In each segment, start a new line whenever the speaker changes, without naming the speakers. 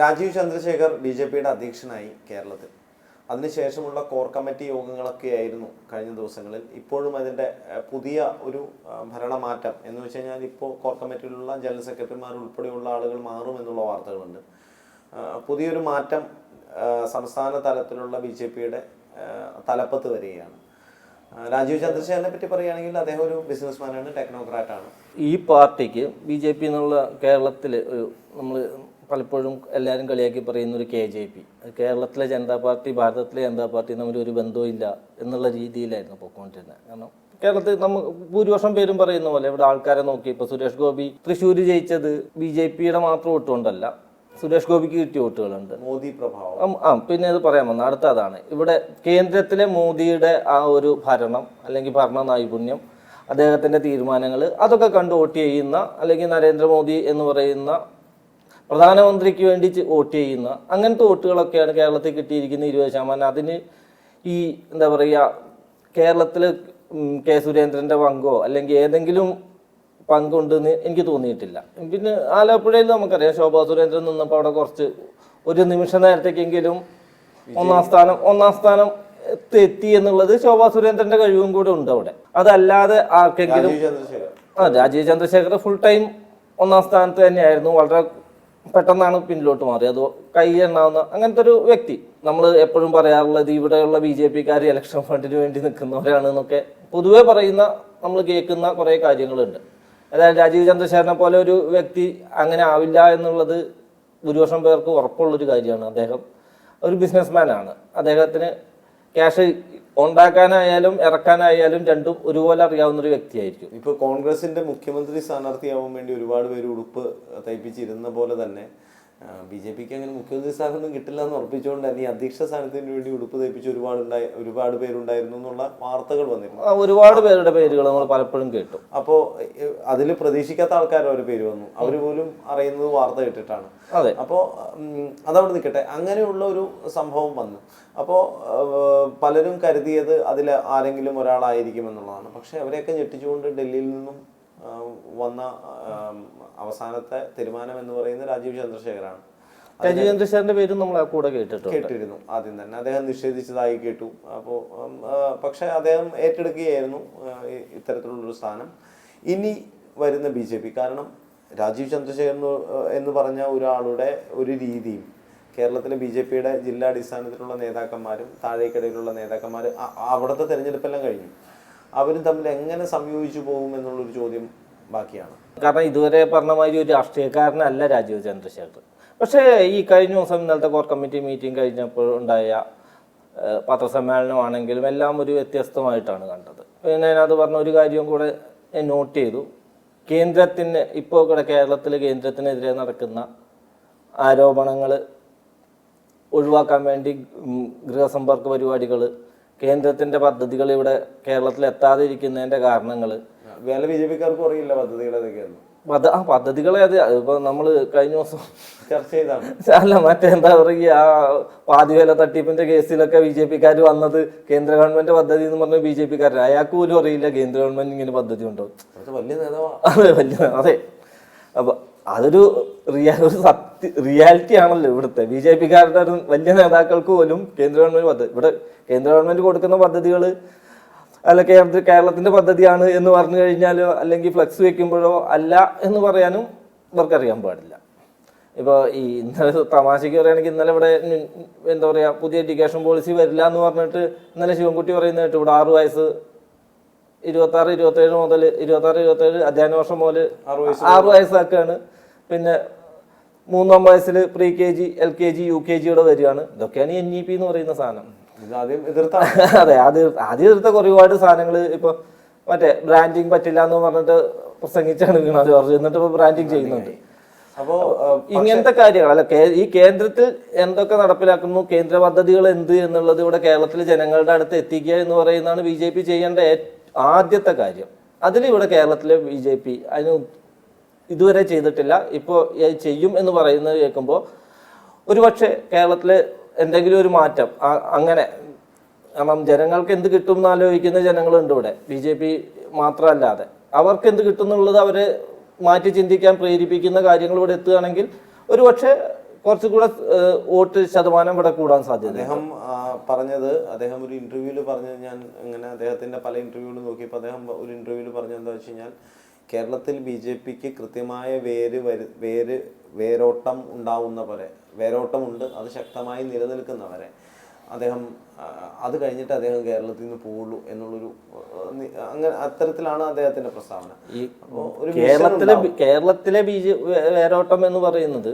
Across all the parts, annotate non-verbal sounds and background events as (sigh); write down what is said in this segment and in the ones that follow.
Rajeev Chandrasekhar B J പിയുടെ അധ്യക്ഷനായി കേരളത്തിൽ. അതിനുശേഷമുള്ള കോർ കമ്മിറ്റി യോഗങ്ങളൊക്കെ ആയിരുന്നു കഴിഞ്ഞ ദിവസങ്ങളിൽ. ഇപ്പോഴും അതിന്റെ പുതിയ ഒരു ഭരണമാറ്റം എന്ന് വെച്ച് കഴിഞ്ഞാൽ ഇപ്പോൾ കോർ കമ്മിറ്റിയിലുള്ള ജനറൽ സെക്രട്ടറിമാർ ഉൾപ്പെടെയുള്ള ആളുകൾ മാറും എന്നുള്ള വാർത്തകളുണ്ട്. പുതിയൊരു മാറ്റം സംസ്ഥാന തലത്തിലുള്ള ബി ജെ പിയുടെ തലപ്പത്ത് വരികയാണ്. രാജീവ് ചന്ദ്രശേഖരനെ പറ്റി പറയുകയാണെങ്കിൽ അദ്ദേഹം ഒരു ബിസിനസ്മാനാണ് ടെക്നോക്രാറ്റാണ്.
ഈ പാർട്ടിക്ക് ബി ജെ പി എന്നുള്ള കേരളത്തിൽ ഒരു നമ്മൾ പലപ്പോഴും എല്ലാവരും കളിയാക്കി പറയുന്ന ഒരു കെ ജെ പി കേരളത്തിലെ ജനതാ പാർട്ടി ഭാരതത്തിലെ ജനതാ പാർട്ടി തമ്മിൽ ഒരു ബന്ധവും ഇല്ല എന്നുള്ള രീതിയിലായിരുന്നു പൊക്കോണ്ടിരുന്നത് കാരണം കേരളത്തിൽ നമ്മൾ ഭൂരിപക്ഷം പേരും പറയുന്ന പോലെ ഇവിടെ ആൾക്കാരെ നോക്കി ഇപ്പോൾ സുരേഷ് ഗോപി തൃശ്ശൂർ ജയിച്ചത് ബി ജെ പിയുടെ മാത്രം വോട്ട് കൊണ്ടല്ല സുരേഷ് ഗോപിക്ക് കിട്ടിയ വോട്ടുകളുണ്ട്.
മോദി പ്രഭാവം.
ആ പിന്നെ അത് പറയാൻ വന്ന. അടുത്ത അതാണ്. ഇവിടെ കേന്ദ്രത്തിലെ മോദിയുടെ ആ ഒരു ഭരണം അല്ലെങ്കിൽ ഭരണ നൈപുണ്യം അദ്ദേഹത്തിന്റെ തീരുമാനങ്ങൾ അതൊക്കെ കണ്ട് വോട്ട് ചെയ്യുന്ന അല്ലെങ്കിൽ നരേന്ദ്രമോദി എന്ന് പറയുന്ന പ്രധാനമന്ത്രിക്ക് വേണ്ടി വോട്ട് ചെയ്യുന്ന അങ്ങനത്തെ വോട്ടുകളൊക്കെയാണ് കേരളത്തിൽ കിട്ടിയിരിക്കുന്ന ഇരുപത് ശതമാനം. അതിന് ഈ എന്താ പറയുക കേരളത്തിൽ കെ സുരേന്ദ്രന്റെ പങ്കോ അല്ലെങ്കിൽ ഏതെങ്കിലും പങ്കുണ്ടെന്ന് എനിക്ക് തോന്നിയിട്ടില്ല. പിന്നെ ആലപ്പുഴയിൽ നമുക്കറിയാം ശോഭാ സുരേന്ദ്രൻ നിന്നപ്പോൾ അവിടെ കുറച്ച് ഒരു നിമിഷ നേരത്തേക്കെങ്കിലും ഒന്നാം സ്ഥാനം ഒന്നാം സ്ഥാനം എത്തി- എന്നുള്ളത് ശോഭാ സുരേന്ദ്രന്റെ കഴിവും കൂടെ ഉണ്ട് അവിടെ. അതല്ലാതെ ആർക്കെങ്കിലും
രാജീവ് ചന്ദ്രശേഖർ
ഫുൾ ടൈം ഒന്നാം സ്ഥാനത്ത് തന്നെയായിരുന്നു. വളരെ പെട്ടെന്നാണ് പിന്നിലോട്ട് മാറി. അത് കൈ എണ്ണാവുന്ന അങ്ങനത്തെ ഒരു വ്യക്തി. നമ്മൾ എപ്പോഴും പറയാറുള്ളത് ഇവിടെയുള്ള ബി ജെ പിക്കാർ ഇലക്ഷൻ ഫണ്ടിന് വേണ്ടി നിൽക്കുന്നവരാണ് എന്നൊക്കെ പൊതുവെ പറയുന്ന നമ്മൾ കേൾക്കുന്ന കുറേ കാര്യങ്ങളുണ്ട്. അതായത് രാജീവ് ചന്ദ്രശേഖരനെ പോലെ ഒരു വ്യക്തി അങ്ങനെ ആവില്ല എന്നുള്ളത് ഭൂരിപക്ഷം പേർക്ക് ഉറപ്പുള്ളൊരു കാര്യമാണ്. അദ്ദേഹം ഒരു ബിസിനസ്മാൻ ആണ്. അദ്ദേഹത്തിന് ക്യാഷ് ഉണ്ടാക്കാനായാലും ഇറക്കാനായാലും രണ്ടും ഒരുപോലെ അറിയാവുന്ന ഒരു വ്യക്തിയായിരിക്കും.
ഇപ്പൊ കോൺഗ്രസിന്റെ മുഖ്യമന്ത്രി സ്ഥാനാർത്ഥിയാവാൻ വേണ്ടി ഒരുപാട് പേര് ഉടുപ്പ് തയ്പ്പിച്ചിരുന്ന പോലെ തന്നെ ബി ജെ പിക്ക് അങ്ങനെ മുഖ്യമന്ത്രി സ്ഥാനമൊന്നും കിട്ടില്ല എന്ന് ഉറപ്പിച്ചുകൊണ്ട് തന്നെ ഈ അധ്യക്ഷ സ്ഥാനത്തിന് വേണ്ടി ഉടുപ്പ് തയ്പ്പിച്ച് ഒരുപാട് ഉണ്ടായി ഒരുപാട് പേരുണ്ടായിരുന്നു എന്നുള്ള വാർത്തകൾ വന്നിരുന്നു.
ആ, ഒരുപാട് പേരുടെ പേരുകൾ നമ്മൾ പലപ്പോഴും കേട്ടു.
അപ്പോൾ അതിൽ പ്രതീക്ഷിക്കാത്ത ആൾക്കാർ ഒരു പേര് വന്നു. അവർ പോലും അറിയുന്നത് വാർത്ത കേട്ടിട്ടാണ്.
അതെ.
അപ്പോൾ അതവിടെ നിൽക്കട്ടെ. അങ്ങനെയുള്ള ഒരു സംഭവം വന്നു. അപ്പോൾ പലരും കരുതിയത് അതിൽ ആരെങ്കിലും ഒരാളായിരിക്കും എന്നുള്ളതാണ് പക്ഷെ അവരെയൊക്കെ ഞെട്ടിച്ചുകൊണ്ട് ഡൽഹിയിൽ നിന്നും വന്ന അവസാനത്തെ തീരുമാനം എന്ന് പറയുന്നത് രാജീവ് ചന്ദ്രശേഖറാണ്
രാജീവ് ചന്ദ്രശേഖരന്റെ പേര് നമ്മൾ ആ കൂടെ കേട്ടിട്ടുണ്ട്.
കേട്ടിരുന്നു ആദ്യം തന്നെ. അദ്ദേഹം നിഷേധിച്ചതായി കേട്ടു. അപ്പോൾ പക്ഷെ അദ്ദേഹം ഏറ്റെടുക്കുകയായിരുന്നു ഇത്തരത്തിലുള്ളൊരു സ്ഥാനം. ഇനി വരുന്ന ബി ജെ പി കാരണം രാജീവ് ചന്ദ്രശേഖരൻ എന്ന് എന്ന് പറഞ്ഞ ഒരാളുടെ ഒരു രീതിയും കേരളത്തിലെ ബി ജെ പിയുടെ ജില്ലാടിസ്ഥാനത്തിലുള്ള നേതാക്കന്മാരും താഴേക്കിടയിലുള്ള നേതാക്കന്മാരും അവിടുത്തെ തെരഞ്ഞെടുപ്പെല്ലാം കഴിഞ്ഞു. അവരും തമ്മിൽ എങ്ങനെ സംയോജിച്ചു പോകും എന്നുള്ളൊരു ചോദ്യം ബാക്കിയാണ്.
കാരണം ഇതുവരെ പറഞ്ഞ മാതിരി ഒരു രാഷ്ട്രീയക്കാരനല്ല രാജീവ് ചന്ദ്രശേഖർ. പക്ഷേ ഈ കഴിഞ്ഞ ദിവസം ഇന്നലത്തെ കോർ കമ്മിറ്റി മീറ്റിംഗ് കഴിഞ്ഞപ്പോൾ ഉണ്ടായ പത്രസമ്മേളനമാണെങ്കിലും എല്ലാം ഒരു വ്യത്യസ്തമായിട്ടാണ് കണ്ടത്. പിന്നെ അതിനകത്ത് പറഞ്ഞ ഒരു കാര്യവും കൂടെ നോട്ട് ചെയ്തു. കേന്ദ്രത്തിന് ഇപ്പോൾ ഇവിടെ കേരളത്തിൽ കേന്ദ്രത്തിനെതിരെ നടക്കുന്ന ആരോപണങ്ങൾ ഒഴിവാക്കാൻ വേണ്ടി ഗൃഹസമ്പർക്ക പരിപാടികൾ കേന്ദ്രത്തിന്റെ പദ്ധതികൾ ഇവിടെ കേരളത്തിൽ എത്താതിരിക്കുന്നതിന്റെ കാരണങ്ങൾ
വേല ബി ജെ പിക്കാർക്കും അറിയില്ല പദ്ധതികൾ ഏതൊക്കെയായിരുന്നു
പദ്ധ ആ പദ്ധതികളെ അത് ഇപ്പൊ നമ്മൾ കഴിഞ്ഞ ദിവസം
ചർച്ച ചെയ്താണ്.
അല്ല മറ്റെന്താ പറയുക ആ പാതിവേല തട്ടിപ്പിന്റെ കേസിലൊക്കെ ബി ജെ പിക്കാർ വന്നത് കേന്ദ്ര ഗവൺമെന്റ് പദ്ധതി എന്ന് പറഞ്ഞ ബി ജെ പിക്കാരൻ അയാൾക്ക് പോലും അറിയില്ല കേന്ദ്ര ഗവൺമെന്റ് ഇങ്ങനെ പദ്ധതി ഉണ്ടോ
അത് വലിയ നേതാവാണ്
അതെ വലിയ അതെ. അപ്പൊ അതൊരു റിയാ ഒരു സത്യ റിയാലിറ്റി ആണല്ലോ ഇവിടുത്തെ. ബി ജെ പിക്കാരുടെ ഒരു വലിയ നേതാക്കൾക്ക് പോലും കേന്ദ്ര ഗവൺമെന്റ് പദ്ധതി ഇവിടെ കേന്ദ്ര ഗവൺമെന്റ് കൊടുക്കുന്ന പദ്ധതികൾ അല്ല കേന്ദ്ര കേരളത്തിന്റെ പദ്ധതിയാണ് എന്ന് പറഞ്ഞു കഴിഞ്ഞാലോ അല്ലെങ്കിൽ ഫ്ലക്സ് വെക്കുമ്പോഴോ അല്ല എന്ന് പറയാനും ഇവർക്കറിയാൻ പാടില്ല. ഇപ്പോൾ ഈ ഇന്നലെ തമാശയ്ക്ക് പറയുകയാണെങ്കിൽ ഇന്നലെ ഇവിടെ എന്താ പറയുക പുതിയ എഡ്യൂക്കേഷൻ പോളിസി വരില്ല എന്ന് പറഞ്ഞിട്ട് ഇന്നലെ ശിവൻകുട്ടി പറയുന്നത് കേട്ടു. ഇവിടെ ആറ് വയസ്സ് ഇരുപത്തി ആറ് ഇരുപത്തേഴ് മുതൽ ഇരുപത്തി ആറ് ഇരുപത്തേഴ് അധ്യയന വർഷം മുതൽ
ആറ് വയസ്സ്
വയസ്സാക്കാണ്. പിന്നെ മൂന്നാം വയസ്സിൽ pre K G L K G U K ജിയുടെ വരികയാണ്. ഇതൊക്കെയാണ് എൻ ഇ പി എന്ന് പറയുന്ന സാധനം. (laughs) അതെ ആദ്യം ആദ്യം എതിർത്ത ഒരുപാട് സാധനങ്ങൾ ഇപ്പൊ മറ്റേ ബ്രാൻഡിങ് പറ്റില്ല എന്ന് പറഞ്ഞിട്ട് പ്രസംഗിച്ചാണ് വീണ ജോർജ് എന്നിട്ട് ഇപ്പൊ ബ്രാൻഡിങ് ചെയ്യുന്നുണ്ട്.
അപ്പോ
ഇങ്ങനത്തെ കാര്യങ്ങൾ അല്ല ഈ കേന്ദ്രത്തിൽ എന്തൊക്കെ നടപ്പിലാക്കുന്നു കേന്ദ്ര പദ്ധതികൾ എന്ത് എന്നുള്ളത് ഇവിടെ കേരളത്തിലെ ജനങ്ങളുടെ അടുത്ത് എത്തിക്കുക എന്ന് പറയുന്നതാണ് ബി ജെ പി ചെയ്യേണ്ട ആദ്യത്തെ കാര്യം. അതിൽ ഇവിടെ കേരളത്തിലെ ബി ജെ പി അതിന് ഇതുവരെ ചെയ്തിട്ടില്ല. ഇപ്പോൾ ചെയ്യും എന്ന് പറയുന്നത് കേൾക്കുമ്പോൾ ഒരുപക്ഷെ കേരളത്തിൽ എന്തെങ്കിലും ഒരു മാറ്റം. അങ്ങനെ. കാരണം ജനങ്ങൾക്ക് എന്ത് കിട്ടും എന്ന് ആലോചിക്കുന്ന ജനങ്ങളുണ്ട് ഇവിടെ. ബി ജെ പി മാത്രമല്ലാതെ. അവർക്ക് എന്ത് കിട്ടും എന്നുള്ളത് അവരെ മാറ്റി ചിന്തിക്കാൻ പ്രേരിപ്പിക്കുന്ന കാര്യങ്ങൾ ഇവിടെ എത്തുകയാണെങ്കിൽ ഒരുപക്ഷെ കുറച്ചുകൂടെ വോട്ട് ശതമാനം ഇവിടെ കൂടാൻ സാധ്യത
അദ്ദേഹം പറഞ്ഞത് അദ്ദേഹം ഒരു ഇന്റർവ്യൂവിൽ പറഞ്ഞത് ഞാൻ ഇങ്ങനെ അദ്ദേഹത്തിന്റെ പല ഇന്റർവ്യൂകളും നോക്കിയപ്പോൾ അദ്ദേഹം ഒരു ഇന്റർവ്യൂവിൽ പറഞ്ഞത് എന്താ വെച്ച് കഴിഞ്ഞാൽ കേരളത്തിൽ ബി ജെ പിക്ക് കൃത്യമായ വേര് വരു വേര് വേരോട്ടം ഉണ്ടാവുന്ന വരെ വേരോട്ടമുണ്ട് അത് ശക്തമായി നിലനിൽക്കുന്നവരെ അദ്ദേഹം അത് കഴിഞ്ഞിട്ട് അദ്ദേഹം കേരളത്തിൽ നിന്ന് പോവുള്ളൂ എന്നുള്ളൊരു അങ്ങനെ അത്തരത്തിലാണ് അദ്ദേഹത്തിന്റെ പ്രസ്താവന.
ഈ
അപ്പോൾ ഒരു
കേരളത്തിലെ കേരളത്തിലെ ബി ജെ വേരോട്ടം എന്ന് പറയുന്നത്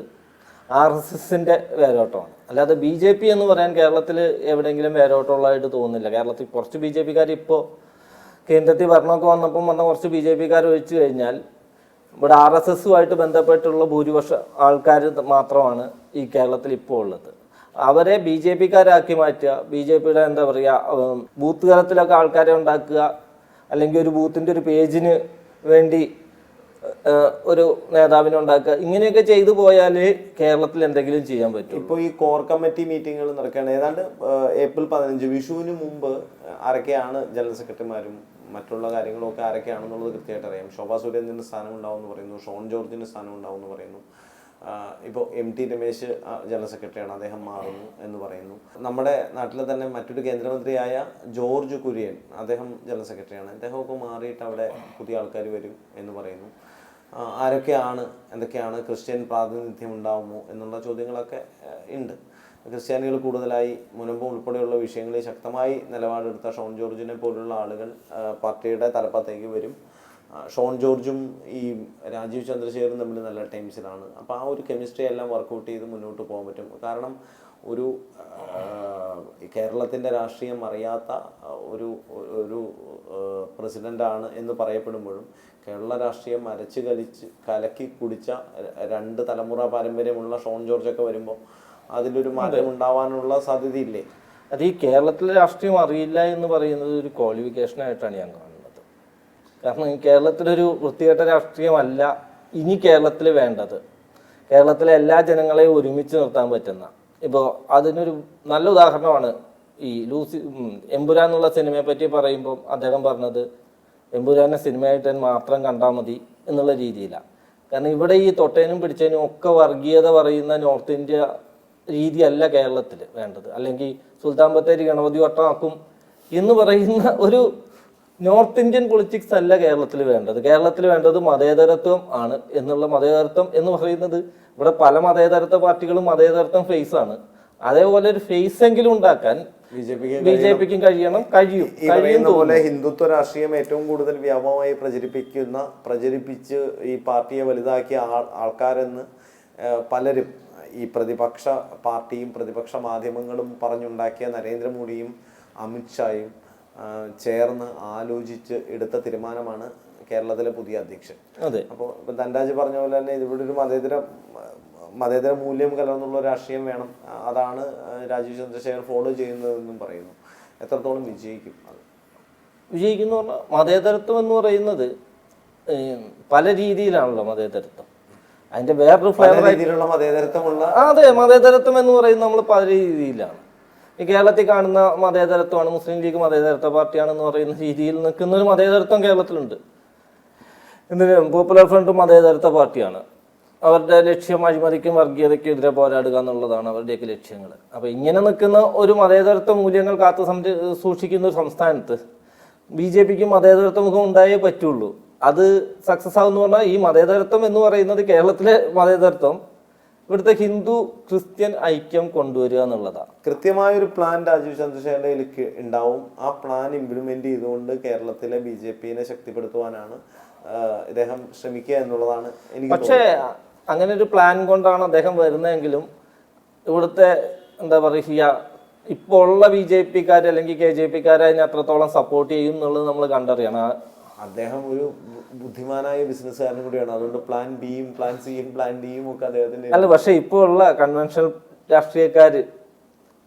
ആർ എസ് എസിന്റെ വേരോട്ടമാണ്. അല്ലാതെ ബി ജെ പി എന്ന് പറയാൻ കേരളത്തിൽ എവിടെയെങ്കിലും വേരോട്ടമുള്ളതായിട്ട് തോന്നുന്നില്ല. കേരളത്തിൽ കുറച്ച് ബി ജെ പിക്കാർ ഇപ്പോൾ കേന്ദ്രത്തിൽ ഭരണമൊക്കെ വന്നപ്പം വന്ന കുറച്ച് ബി ജെ പിക്കാർ ഒഴിച്ചു കഴിഞ്ഞാൽ ഇവിടെ ആർ എസ് എസുമായിട്ട് ബന്ധപ്പെട്ടുള്ള ഭൂരിപക്ഷ ആൾക്കാർ മാത്രമാണ് ഈ കേരളത്തിൽ ഇപ്പോൾ ഉള്ളത്. അവരെ ബി ജെ പിക്കാരാക്കി മാറ്റുക ബി ജെ പിയുടെ എന്താ പറയുക ബൂത്ത് തലത്തിലൊക്കെ ആൾക്കാരെ ഉണ്ടാക്കുക അല്ലെങ്കിൽ ഒരു ബൂത്തിന്റെ ഒരു പേജിന് വേണ്ടി ഒരു നേതാവിനെ ഉണ്ടാക്കുക ഇങ്ങനെയൊക്കെ ചെയ്തു പോയാൽ കേരളത്തിൽ എന്തെങ്കിലും ചെയ്യാൻ പറ്റും
ഇപ്പോൾ ഈ കോർ കമ്മിറ്റി മീറ്റിങ്ങുകൾ നടക്കുകയാണ്. ഏതാണ്ട് ഏപ്രിൽ പതിനഞ്ച് വിഷുവിന് മുമ്പ് ആരൊക്കെയാണ് ജനറൽ സെക്രട്ടറിമാരും മറ്റുള്ള കാര്യങ്ങളൊക്കെ ആരൊക്കെയാണെന്നുള്ളത് കൃത്യമായിട്ട് അറിയാം. ശോഭാ സുരേന്ദ്രന്റെ സ്ഥാനം ഉണ്ടാവുമെന്ന് പറയുന്നു ഷോൺ ജോർജിന്റെ സ്ഥാനം ഉണ്ടാവുമെന്ന് പറയുന്നു. ഇപ്പോൾ എം ടി രമേശ് ജനറൽ സെക്രട്ടറിയാണ്. അദ്ദേഹം മാറുന്നു എന്ന് പറയുന്നു. നമ്മുടെ നാട്ടിലെ തന്നെ മറ്റൊരു കേന്ദ്രമന്ത്രിയായ ജോർജ് കുര്യൻ അദ്ദേഹം ജനറൽ സെക്രട്ടറിയാണ്. അദ്ദേഹമൊക്കെ മാറിയിട്ട് അവിടെ പുതിയ ആൾക്കാർ വരും എന്ന് പറയുന്നു. ആരൊക്കെയാണ് എന്തൊക്കെയാണ് ക്രിസ്ത്യൻ പ്രാതിനിധ്യം ഉണ്ടാവുമോ എന്നുള്ള ചോദ്യങ്ങളൊക്കെ ഉണ്ട്. ക്രിസ്ത്യാനികൾ കൂടുതലായി മുനമ്പും ഉൾപ്പെടെയുള്ള വിഷയങ്ങളിൽ ശക്തമായി നിലപാടെടുത്ത ഷോൺ ജോർജിനെ പോലുള്ള ആളുകൾ പാർട്ടിയുടെ തലപ്പത്തേക്ക് വരും. ഷോൺ ജോർജും ഈ രാജീവ് ചന്ദ്രശേഖരും തമ്മിൽ നല്ല ടൈംസിലാണ്. അപ്പോൾ ആ ഒരു കെമിസ്ട്രി എല്ലാം വർക്കൗട്ട് ചെയ്ത് മുന്നോട്ട് പോകാൻ പറ്റും. കാരണം ഒരു കേരളത്തിന്റെ രാഷ്ട്രീയം അറിയാത്ത ഒരു ഒരു പ്രസിഡന്റാണ് എന്ന് പറയപ്പെടുമ്പോഴും കേരള രാഷ്ട്രീയം അരച്ച് കലിച്ച് കലക്കി കുടിച്ച രണ്ട് തലമുറ പാരമ്പര്യമുള്ള ഷോൺ ജോർജൊക്കെ വരുമ്പോൾ അതിലൊരു മാറ്റം ഉണ്ടാവാനുള്ള സാധ്യതയില്ലേ?
അത് ഈ കേരളത്തിലെ രാഷ്ട്രീയം അറിയില്ല എന്ന് പറയുന്നത് ഒരു ക്വാളിഫിക്കേഷൻ ആയിട്ടാണ് ഞാൻ കാണുന്നത്. കാരണം കേരളത്തിലൊരു വൃത്തികെട്ട രാഷ്ട്രീയമല്ല ഇനി കേരളത്തിൽ വേണ്ടത്. കേരളത്തിലെ എല്ലാ ജനങ്ങളെയും ഒരുമിച്ച് നിർത്താൻ പറ്റുന്ന. ഇപ്പോൾ അതിനൊരു നല്ല ഉദാഹരണമാണ് ഈ ലൂസി എമ്പുരാൻ എന്നുള്ള സിനിമയെ പറ്റി പറയുമ്പോൾ അദ്ദേഹം പറഞ്ഞത് എമ്പുരാനെ സിനിമയായിട്ട് മാത്രം കണ്ടാൽ മതി എന്നുള്ള രീതിയിലാണ്. കാരണം ഇവിടെ ഈ തൊട്ടേനും പിടിച്ചതിനും ഒക്കെ വർഗീയത പറയുന്ന നോർത്ത് ഇന്ത്യ രീതിയല്ല കേരളത്തിൽ വേണ്ടത്. അല്ലെങ്കിൽ സുൽത്താൻ ബത്തേരി ഗണപതി വട്ടമാക്കും എന്ന് പറയുന്ന ഒരു നോർത്ത് ഇന്ത്യൻ പൊളിറ്റിക്സ് അല്ല കേരളത്തിൽ വേണ്ടത്. കേരളത്തിൽ വേണ്ടത് മതേതരത്വം ആണ് എന്നുള്ള മതേതരത്വം എന്ന് പറയുന്നത് ഇവിടെ പല മതേതരത്വ പാർട്ടികളും മതേതരത്വം ഫേസ് ആണ്. അതേപോലെ ഒരു ഫേസ് എങ്കിലും ഉണ്ടാക്കാൻ
ബി ജെ പിക്ക്
കഴിയണം കഴിയും
പോലെ ഹിന്ദുത്വ രാഷ്ട്രീയം ഏറ്റവും കൂടുതൽ വ്യാപകമായി പ്രചരിപ്പിക്കുന്ന പ്രചരിപ്പിച്ച് ഈ പാർട്ടിയെ വലുതാക്കിയ ആൾ ആൾക്കാരെന്ന് പലരും ഈ പ്രതിപക്ഷ പാർട്ടിയും പ്രതിപക്ഷ മാധ്യമങ്ങളും പറഞ്ഞുണ്ടാക്കിയ നരേന്ദ്രമോദിയും അമിത്ഷായും ചേർന്ന് ആലോചിച്ച് എടുത്ത തീരുമാനമാണ് കേരളത്തിലെ പുതിയ അധ്യക്ഷൻ.
അതെ.
അപ്പോൾ ഇപ്പം ധനരാജ് പറഞ്ഞ പോലെ തന്നെ ഇതിവിടെ ഒരു മതേതര മതേതര മൂല്യം കലർന്നുള്ള രാഷ്ട്രീയം വേണം. അതാണ് രാജീവ് ചന്ദ്രശേഖർ ഫോളോ ചെയ്യുന്നതെന്നും പറയുന്നു. എത്രത്തോളം വിജയിക്കും അത്?
വിജയിക്കുന്ന പറഞ്ഞാൽ മതേതരത്വം എന്ന് പറയുന്നത് പല രീതിയിലാണല്ലോ മതേതരത്വം. അതിന്റെ വേറൊരു ഫ്ലേവർ
രീതിയിലുള്ള മതേതരത്വമുള്ള
അതെ മതേതരത്വം എന്ന് പറയുന്നത് നമ്മൾ പല രീതിയിലാണ്. ഈ കേരളത്തിൽ കാണുന്ന മതേതരത്വമാണ് മുസ്ലിം ലീഗ് മതേതരത്വ പാർട്ടിയാണെന്ന് പറയുന്ന രീതിയിൽ നിൽക്കുന്ന ഒരു മതേതരത്വം കേരളത്തിലുണ്ട്. എന്തിന്? പോപ്പുലർ ഫ്രണ്ട് മതേതരത്വ പാർട്ടിയാണ്. അവരുടെ ലക്ഷ്യം അഴിമതിക്കും വർഗീയതയ്ക്കും എതിരെ പോരാടുക എന്നുള്ളതാണ് അവരുടെയൊക്കെ ലക്ഷ്യങ്ങൾ. അപ്പോൾ ഇങ്ങനെ നിൽക്കുന്ന ഒരു മതേതരത്വ മൂല്യങ്ങൾ കാത്തു സംര സൂക്ഷിക്കുന്ന ഒരു സംസ്ഥാനത്ത് ബി ജെ പിക്ക് മതേതരത്വ മുഖം ഉണ്ടായേ പറ്റുള്ളൂ. അത് സക്സസ് ആവുമെന്ന് പറഞ്ഞാൽ ഈ മതേതരത്വം എന്ന് പറയുന്നത് കേരളത്തിലെ മതേതരത്വം ഇവിടുത്തെ ഹിന്ദു ക്രിസ്ത്യൻ ഐക്യം കൊണ്ടുവരിക എന്നുള്ളതാണ്.
കൃത്യമായ ഒരു പ്ലാൻ രാജീവ് ചന്ദ്രശേഖരന്റെ കയ്യിലേക്ക് ഉണ്ടാവും. ആ പ്ലാൻ ഇംപ്ലിമെന്റ് ചെയ്തുകൊണ്ട് കേരളത്തിലെ ബി ജെ പിനെ ശക്തിപ്പെടുത്തുവാനാണ് ഇദ്ദേഹം ശ്രമിക്കുക എന്നുള്ളതാണ് എനിക്ക്
പക്ഷേ അങ്ങനെ ഒരു പ്ലാൻ കൊണ്ടാണ് അദ്ദേഹം വരുന്നതെങ്കിലും ഇവിടുത്തെ എന്താ പറയുക ഇപ്പോൾ ഉള്ള ബി ജെ പിക്കാർ അല്ലെങ്കിൽ കെ ജെ പിക്കാരെ അതിനെ അത്രത്തോളം സപ്പോർട്ട് ചെയ്യും എന്നുള്ളത് നമ്മൾ കണ്ടറിയണം.
അദ്ദേഹം ഒരു ബുദ്ധിമാനായ ബിസിനസ്സുകാരൻ കൂടിയാണ്. അതുകൊണ്ട് പ്ലാൻ ബിയും പ്ലാൻ സിയും പ്ലാൻ ഡിയും ഒക്കെ അദ്ദേഹത്തിന്റെ
അല്ല പക്ഷെ ഇപ്പോൾ ഉള്ള കൺവെൻഷണൽ രാഷ്ട്രീയക്കാര്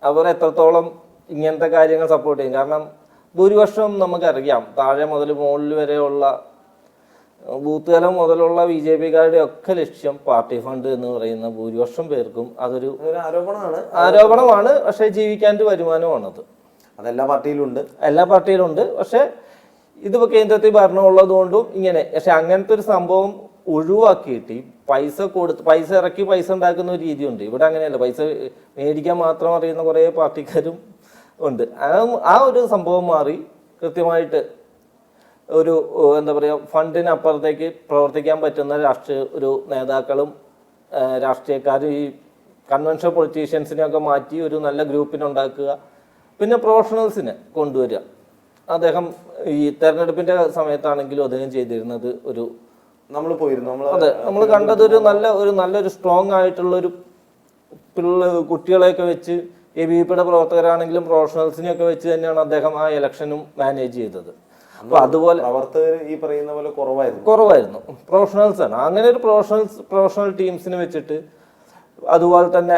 അവർ എത്രത്തോളം ഇങ്ങനത്തെ കാര്യങ്ങൾ സപ്പോർട്ട് ചെയ്യും? കാരണം ഭൂരിപക്ഷം നമുക്കറിയാം. താഴെ മുതൽ മുകളിൽ വരെയുള്ള ബൂത്ത് തലം മുതലുള്ള ബി ജെ പിക്കാരുടെ ഒക്കെ ലക്ഷ്യം പാർട്ടി ഫണ്ട് എന്ന് പറയുന്ന ഭൂരിപക്ഷം പേർക്കും അതൊരു
ആരോപണമാണ്.
ആരോപണമാണ്. പക്ഷേ ജീവിക്കാന്റെ വരുമാനമാണത്.
അതെല്ലാ പാർട്ടിയിലുണ്ട്.
എല്ലാ പാർട്ടിയിലുണ്ട്. പക്ഷെ ഇതിപ്പോ കേന്ദ്രത്തിൽ ഭരണം ഉള്ളത് കൊണ്ടും ഇങ്ങനെ. പക്ഷെ അങ്ങനത്തെ ഒരു സംഭവം ഒഴിവാക്കിയിട്ട് പൈസ കൊടുത്ത് പൈസ ഇറക്കി പൈസ ഉണ്ടാക്കുന്ന ഒരു രീതിയുണ്ട്. ഇവിടെ അങ്ങനെയല്ല. പൈസ മേടിക്കാൻ മാത്രം അറിയുന്ന കുറേ പാർട്ടിക്കാരും ഉണ്ട്. ആ ഒരു സംഭവം മാറി കൃത്യമായിട്ട് ഒരു എന്താ പറയുക ഫണ്ടിന് അപ്പുറത്തേക്ക് പ്രവർത്തിക്കാൻ പറ്റുന്ന രാഷ്ട്രീയ ഒരു നേതാക്കളും രാഷ്ട്രീയക്കാരും ഈ കൺവെൻഷൻ പൊളിറ്റീഷ്യൻസിനെയൊക്കെ മാറ്റി ഒരു നല്ല ഗ്രൂപ്പിനുണ്ടാക്കുക പിന്നെ പ്രൊഫഷണൽസിനെ കൊണ്ടുവരിക. അദ്ദേഹം ഈ തെരഞ്ഞെടുപ്പിന്റെ സമയത്താണെങ്കിലും അദ്ദേഹം ചെയ്തിരുന്നത് ഒരു
നമ്മൾ പോയിരുന്നു. നമ്മൾ
അതെ നമ്മൾ കണ്ടത് ഒരു നല്ല ഒരു നല്ലൊരു സ്ട്രോങ് ആയിട്ടുള്ള ഒരു പിള്ള കുട്ടികളെയൊക്കെ വെച്ച് എ ബി പിയുടെ പ്രവർത്തകരാണെങ്കിലും പ്രൊഫഷണൽസിനെയൊക്കെ വെച്ച് തന്നെയാണ് അദ്ദേഹം ആ ഇലക്ഷനും മാനേജ് ചെയ്തത്. അപ്പൊ അതുപോലെ
പ്രവർത്തകർ ഈ പറയുന്ന പോലെ കുറവായിരുന്നു.
കുറവായിരുന്നു. പ്രൊഫഷണൽസ് ആണ്. അങ്ങനെ ഒരു പ്രൊഫഷണൽസ് പ്രൊഫഷണൽ ടീംസിനെ വെച്ചിട്ട് അതുപോലെ തന്നെ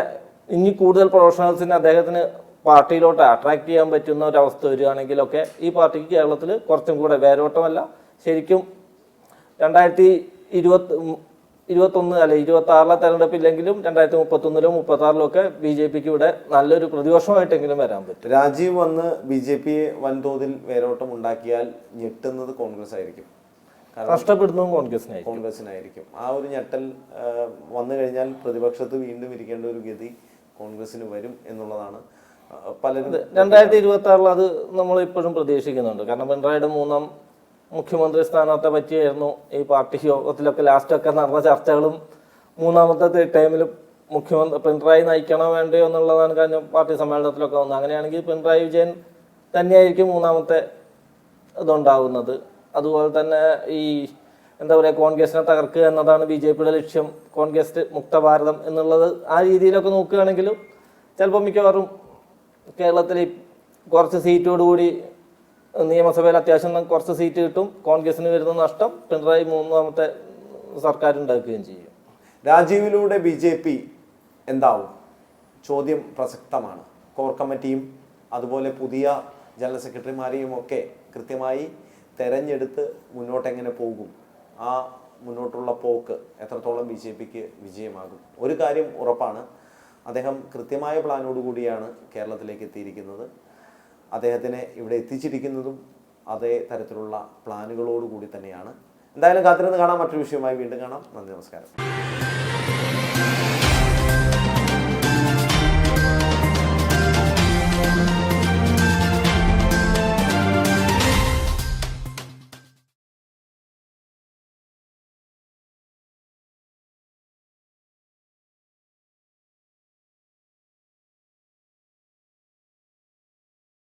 ഇനി കൂടുതൽ പ്രൊഫഷണൽസിന് അദ്ദേഹത്തിന് പാർട്ടിയിലോട്ട് അട്രാക്ട് ചെയ്യാൻ പറ്റുന്ന ഒരു അവസ്ഥ വരികയാണെങ്കിലൊക്കെ ഈ പാർട്ടിക്ക് കേരളത്തിൽ കുറച്ചും കൂടെ വേരോട്ടമല്ല. ശരിക്കും രണ്ടായിരത്തി ഇരുപത്തി ഇരുപത്തൊന്ന് അല്ലെ ഇരുപത്തി ആറിലെ തെരഞ്ഞെടുപ്പില്ലെങ്കിലും രണ്ടായിരത്തി മുപ്പത്തൊന്നിലോ മുപ്പത്തി ആറിലോ ഒക്കെ ബി ജെ പിക്ക് ഇവിടെ നല്ലൊരു പ്രതിപക്ഷമായിട്ടെങ്കിലും വരാൻ പറ്റും.
രാജീവ് വന്ന് ബി ജെ പി വൻതോതിൽ വേരോട്ടം ഉണ്ടാക്കിയാൽ ഞെട്ടുന്നത് കോൺഗ്രസ് ആയിരിക്കും. കഷ്ടപ്പെടുന്നതും
നഷ്ടപ്പെടുന്നതും കോൺഗ്രസിനായി
കോൺഗ്രസിനായിരിക്കും. ആ ഒരു ഞെട്ടൽ വന്നു കഴിഞ്ഞാൽ പ്രതിപക്ഷത്ത് വീണ്ടും ഇരിക്കേണ്ട ഒരു ഗതി കോൺഗ്രസിന് വരും എന്നുള്ളതാണ്. പലരും
രണ്ടായിരത്തി ഇരുപത്തി ആറിൽ അത് നമ്മൾ ഇപ്പോഴും പ്രതീക്ഷിക്കുന്നുണ്ട്. കാരണം പിണറായിയുടെ മൂന്നാം മുഖ്യമന്ത്രി സ്ഥാനത്തെ പറ്റിയായിരുന്നു ഈ പാർട്ടി യോഗത്തിലൊക്കെ ലാസ്റ്റൊക്കെ നടന്ന ചർച്ചകളും മൂന്നാമത്തെ ടൈമിൽ മുഖ്യമന്ത്രി പിണറായി നയിക്കണോ വേണ്ടയോ എന്നുള്ളതാണ് കഴിഞ്ഞ പാർട്ടി സമ്മേളനത്തിലൊക്കെ വന്നത്. അങ്ങനെയാണെങ്കിൽ പിണറായി വിജയൻ തന്നെയായിരിക്കും മൂന്നാമത്തെ ഇതുണ്ടാവുന്നത്. അതുപോലെ തന്നെ ഈ എന്താ പറയുക കോൺഗ്രസിനെ തകർക്കുക എന്നതാണ് ബി ജെ പിയുടെ ലക്ഷ്യം. കോൺഗ്രസ് മുക്ത ഭാരതം എന്നുള്ളത് ആ രീതിയിലൊക്കെ നോക്കുകയാണെങ്കിലും ചിലപ്പോൾ മിക്കവാറും കേരളത്തിൽ കുറച്ച് സീറ്റോടുകൂടി നിയമസഭയിൽ അത്യാവശ്യം കുറച്ച് സീറ്റ് കിട്ടും. കോൺഗ്രസിന് വരുന്ന നഷ്ടം പിണറായി മൂന്നാമത്തെ സർക്കാർ ഉണ്ടാക്കുകയും ചെയ്യും.
രാജീവിലൂടെ ബി ജെ പി എന്താവും? ചോദ്യം പ്രസക്തമാണ്. കോർ കമ്മിറ്റിയും അതുപോലെ പുതിയ ജനറൽ സെക്രട്ടറിമാരെയും ഒക്കെ കൃത്യമായി തെരഞ്ഞെടുത്ത് മുന്നോട്ടെങ്ങനെ പോകും? ആ മുന്നോട്ടുള്ള പോക്ക് എത്രത്തോളം ബി ജെ പിക്ക് വിജയമാകും? ഒരു കാര്യം ഉറപ്പാണ്. അദ്ദേഹം കൃത്യമായ പ്ലാനോടുകൂടിയാണ് കേരളത്തിലേക്ക് എത്തിയിരിക്കുന്നത്. അദ്ദേഹത്തിനെ ഇവിടെ എത്തിച്ചിരിക്കുന്നതും അതേ തരത്തിലുള്ള പ്ലാനുകളോടുകൂടി തന്നെയാണ്. എന്തായാലും കാത്തിരുന്ന് കാണാം. മറ്റൊരു വിഷയമായി വീണ്ടും കാണാം. നന്ദി നമസ്കാരം.